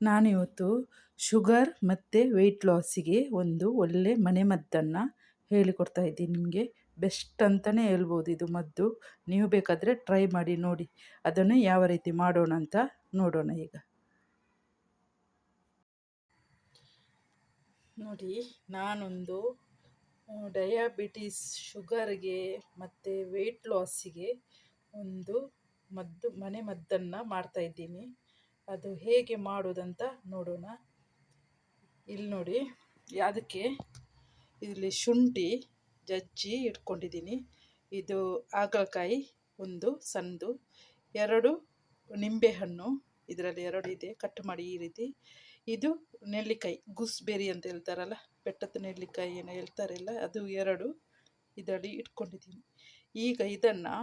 ನಾನಿವತ್ತು ಶುಗರ್ ಮತ್ತು ವೆಯ್ಟ್ ಲಾಸಿಗೆ ಒಂದು ಒಳ್ಳೆ ಮನೆಮದ್ದನ್ನು ಹೇಳಿಕೊಡ್ತಾ ಇದ್ದೀನಿ. ನಿಮಗೆ ಬೆಸ್ಟ್ ಅಂತಲೇ ಹೇಳ್ಬೋದು ಇದು ಮದ್ದು. ನೀವು ಬೇಕಾದರೆ ಟ್ರೈ ಮಾಡಿ ನೋಡಿ. ಅದನ್ನು ಯಾವ ರೀತಿ ಮಾಡೋಣ ಅಂತ ನೋಡೋಣ ಈಗ. ನೋಡಿ, ನಾನೊಂದು ಡಯಾಬಿಟಿಸ್ ಶುಗರ್ಗೆ ಮತ್ತು ವೆಯ್ಟ್ ಲಾಸಿಗೆ ಒಂದು ಮದ್ದು ಮನೆ ಮದ್ದನ್ನು ಮಾಡ್ತಾಯಿದ್ದೀನಿ ಅದು ಹೇಗೆ ಮಾಡೋದಂತ ನೋಡೋಣ. ಇಲ್ಲಿ ನೋಡಿ ಅದಕ್ಕೆ ಇಲ್ಲಿ ಶುಂಠಿ ಜಜ್ಜಿ ಇಟ್ಕೊಂಡಿದ್ದೀನಿ. ಇದು ಹಾಗಲಕಾಯಿ ಒಂದು ಸಂದು, ಎರಡು ನಿಂಬೆಹಣ್ಣು, ಇದರಲ್ಲಿ ಎರಡು ಇದೆ, ಕಟ್ ಮಾಡಿ ಈ ರೀತಿ. ಇದು ನೆಲ್ಲಿಕಾಯಿ ಗೂಸ್ಬೆರಿ ಅಂತ ಹೇಳ್ತಾರಲ್ಲ, ಬೆಟ್ಟದ ನೆಲ್ಲಿಕಾಯಿ ಏನೋ ಹೇಳ್ತಾರಲ್ಲ ಅದು ಎರಡು ಇದರಲ್ಲಿ ಇಟ್ಕೊಂಡಿದ್ದೀನಿ. ಈಗ ಇದನ್ನು,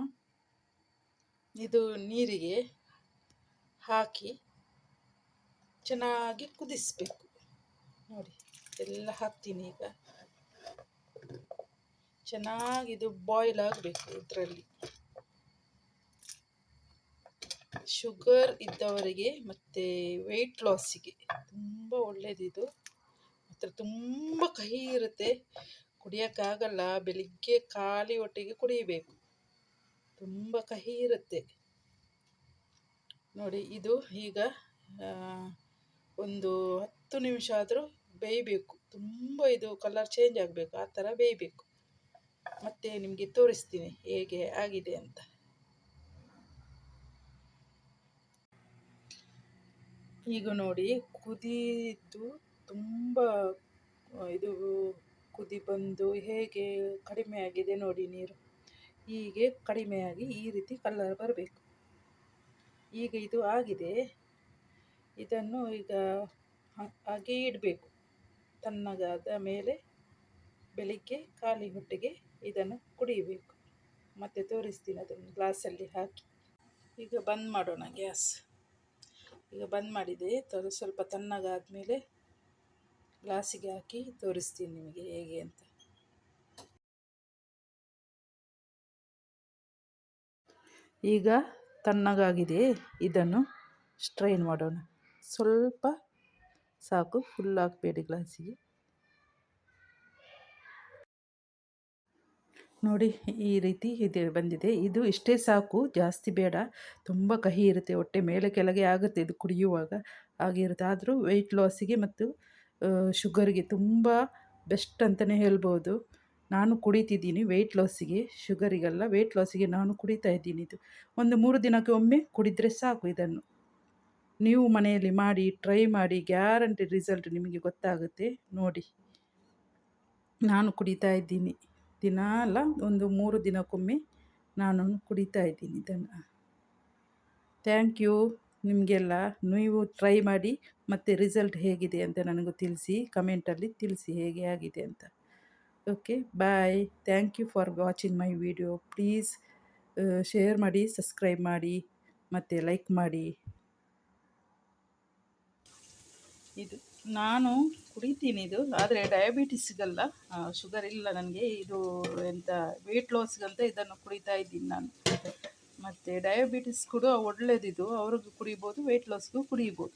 ಇದು ನೀರಿಗೆ ಹಾಕಿ ಚೆನ್ನಾಗಿ ಕುದಿಸ್ಬೇಕು. ನೋಡಿ, ಎಲ್ಲ ಹಾಕ್ತೀನಿ ಈಗ. ಚೆನ್ನಾಗಿ ಇದು ಬಾಯ್ಲ್ ಆಗಬೇಕು ಇದರಲ್ಲಿ. ಶುಗರ್ ಇದ್ದವರಿಗೆ ಮತ್ತು ವೆಯ್ಟ್ ಲಾಸಿಗೆ ತುಂಬ ಒಳ್ಳೆಯದಿದು ಮಾತ್ರ ತುಂಬ ಕಹಿ ಇರುತ್ತೆ. ಕುಡಿಯೋಕ್ಕಾಗಲ್ಲ, ಬೆಳಿಗ್ಗೆ ಖಾಲಿ ಹೊಟ್ಟೆಗೆ ಕುಡಿಯಬೇಕು ತುಂಬ ಕಹಿ ಇರುತ್ತೆ. ನೋಡಿ, ಇದು ಈಗ ಒಂದು ಹತ್ತು ನಿಮಿಷ ಆದರೂ ಬೇಯಬೇಕು. ತುಂಬ ಇದು ಕಲರ್ ಚೇಂಜ್ ಆಗಬೇಕು. ಆ ಥರ ಬೇಯಬೇಕು. ಮತ್ತು ನಿಮಗೆ ತೋರಿಸ್ತೀನಿ ಹೇಗೆ ಆಗಿದೆ ಅಂತ. ಈಗ ನೋಡಿ ಕುದಿದ್ದು ತುಂಬ ಇದು ಕುದಿ ಬಂದು ಹೇಗೆ ಕಡಿಮೆ ಆಗಿದೆ ನೋಡಿ ನೀರು. ಹೀಗೆ ಕಡಿಮೆಯಾಗಿ ಈ ರೀತಿ ಕಲರ್ ಬರಬೇಕು. ಈಗ ಇದು ಆಗಿದೆ. ಇದನ್ನು ಈಗ ಹಾಗೆ ಇಡಬೇಕು. ತಣ್ಣಗಾದ ಮೇಲೆ ಬೆಳಿಗ್ಗೆ ಖಾಲಿ ಹೊಟ್ಟೆಗೆ ಇದನ್ನು ಕುಡಿಯಬೇಕು ಮತ್ತು ತೋರಿಸ್ತೀನಿ ಅದನ್ನು ಗ್ಲಾಸಲ್ಲಿ ಹಾಕಿ. ಈಗ ಬಂದ್ ಮಾಡೋಣ ಗ್ಯಾಸ್. ಈಗ ಬಂದ್ ಮಾಡಿದೆ. ಸ್ವಲ್ಪ ತಣ್ಣಗಾದಮೇಲೆ ಗ್ಲಾಸಿಗೆ ಹಾಕಿ ತೋರಿಸ್ತೀನಿ ನಿಮಗೆ ಹೇಗೆ ಅಂತ. ಈಗ ತಣ್ಣಗಾಗಿದೆ. ಇದನ್ನು ಸ್ಟ್ರೈನ್ ಮಾಡೋಣ. ಸ್ವಲ್ಪ ಸಾಕು ಫುಲ್ ಹಾಕಬೇಡಿ ಗ್ಲಾಸಿಗೆ. ನೋಡಿ, ಈ ರೀತಿ ಇದೆ ಬಂದಿದೆ. ಇದು ಇಷ್ಟೇ ಸಾಕು, ಜಾಸ್ತಿ ಬೇಡ. ತುಂಬ ಕಹಿ ಇರುತ್ತೆ, ಹೊಟ್ಟೆ ಮೇಲೆ ಕೆಳಗೆ ಆಗುತ್ತೆ ಇದು ಕುಡಿಯುವಾಗ. ಆಗಿರುತ್ತೆ ಆದರೂ ವೆಯ್ಟ್ ಲಾಸಿಗೆ ಮತ್ತು ಶುಗರ್ಗೆ ತುಂಬ ಬೆಸ್ಟ್ ಅಂತಲೇ ಹೇಳ್ಬೋದು. ನಾನು ಕುಡಿತಿದ್ದೀನಿ ವೆಯ್ಟ್ ಲಾಸಿಗೆ ಶುಗರಿಗೆಲ್ಲ ವೆಯ್ಟ್ ಲಾಸಿಗೆ ನಾನು ಕುಡಿತಾ ಇದ್ದೀನಿ ಇದು. ಒಂದು ಮೂರು ದಿನಕ್ಕೆ ಒಮ್ಮೆ ಕುಡಿದರೆ ಸಾಕು ಇದನ್ನು. ನೀವು ಮನೆಯಲ್ಲಿ ಮಾಡಿ ಟ್ರೈ ಮಾಡಿ ಗ್ಯಾರಂಟಿ ರಿಸಲ್ಟ್ ನಿಮಗೆ ಗೊತ್ತಾಗುತ್ತೆ. ನೋಡಿ. ನಾನು ಕುಡಿತಾ ಇದ್ದೀನಿ. ದಿನ ಅಲ್ಲ, ಒಂದು ಮೂರು ದಿನಕ್ಕೊಮ್ಮೆ ನಾನು ಕುಡಿತಾ ಇದ್ದೀನಿ ಇದನ್ನು. ಥ್ಯಾಂಕ್ ಯು ನಿಮಗೆಲ್ಲ ನೀವು ಟ್ರೈ ಮಾಡಿ, ಮತ್ತು ರಿಸಲ್ಟ್ ಹೇಗಿದೆ ಅಂತ ನನಗೂ ತಿಳಿಸಿ ಕಮೆಂಟಲ್ಲಿ ತಿಳಿಸಿ ಹೇಗೆ ಆಗಿದೆ ಅಂತ. Okay bye thank you for watching my video please share ಮಾಡಿ ಸಬ್ಸ್ಕ್ರೈಬ್ ಮಾಡಿ, ಮತ್ತು ಲೈಕ್ ಮಾಡಿ. ಇದು ನಾನು ಕುಡಿತೀನಿ ಇದು, ಆದರೆ ಡಯಾಬಿಟಿಸ್ಗಲ್ಲ ಶುಗರ್ ಇಲ್ಲ ನನಗೆ, ಇದು ಎಂಥ ವೆಯ್ಟ್ ಲಾಸ್ಗಂತ ಇದನ್ನು ಕುಡಿತಾ ಇದ್ದೀನಿ ನಾನು. ಮತ್ತು ಡಯಾಬಿಟಿಸ್ ಕೂಡ ಒಳ್ಳೆಯದಿದು ಅವ್ರಿಗೂ ಕುಡಿಬೋದು ವೆಯ್ಟ್ ಲಾಸ್ಗೂ ಕುಡಿಬೋದು.